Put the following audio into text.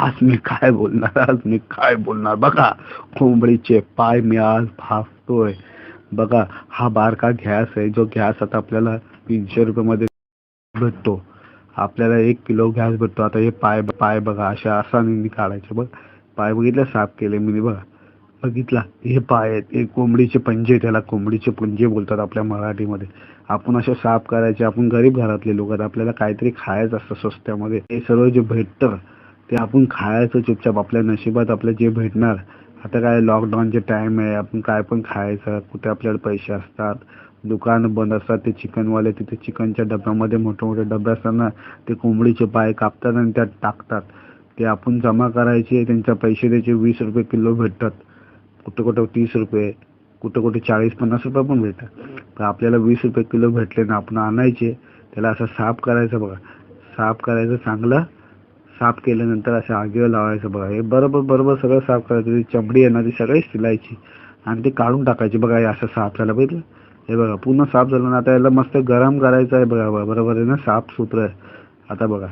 आज मी काय बोलणार? आज मी काय बोलणार? बघा कोंबडीचे पाय मी आज भासतोय. बघा हा बारका गॅस आहे जो गॅस आता आपल्याला तीनशे रुपयामध्ये भेटतो. आपल्याला एक किलो गॅस भेटतो. आता हे पाय पाय बघा अशा असा काढायचे. बघ पाय बघितलं साफ केले मी बघा. बघितला हे पाय आहेत हे कोंबडीचे पंजे त्याला कोंबडीचे पंजे बोलतात आपल्या मराठीमध्ये. आपण असे साफ करायचे आपण गरीब घरातले लोक आहेत. आपल्याला काहीतरी खायचं असतं स्वस्त्यामध्ये हे सर्व जे भेटतं ते आपण खायचं चुपचाप आपल्या नशिबात आपलं जे भेटणार. आता काय लॉकडाऊनचे टाइम आहे आपण काय पण खायचं कुठे आपल्याला पैसे असतात दुकान बंद असतात ते चिकनवाले तिथे चिकनच्या डब्यामध्ये मोठे मोठे डबे असताना ते कोंबडीचे पाय कापतात आणि त्यात टाकतात. ते आपण जमा करायचे त्यांच्या पैसे द्यायचे वीस रुपये किलो भेटतात. कुठं कुठं तीस रुपये कुठं कुठे चाळीस पन्नास रुपये पण भेटतात. तर आपल्याला वीस रुपये किलो भेटले ना आपण आणायचे त्याला असं साफ करायचं बघा. साफ करायचं चांगलं साफ केल्यानंतर असं आगीवर लावायचं बघा. हे बरोबर बरोबर सगळं साफ करायचं. ती चमडी आहे ना ती सगळी सिलायची आणि ती काढून टाकायची बघा हे असं साफ झालं बघितलं? हे बघा पूर्ण साफ झालं. ना आता याला मस्त गरम करायचं आहे बघा बघा, बरोबर आहे ना? साफ सुथरं आहे. आता बघा.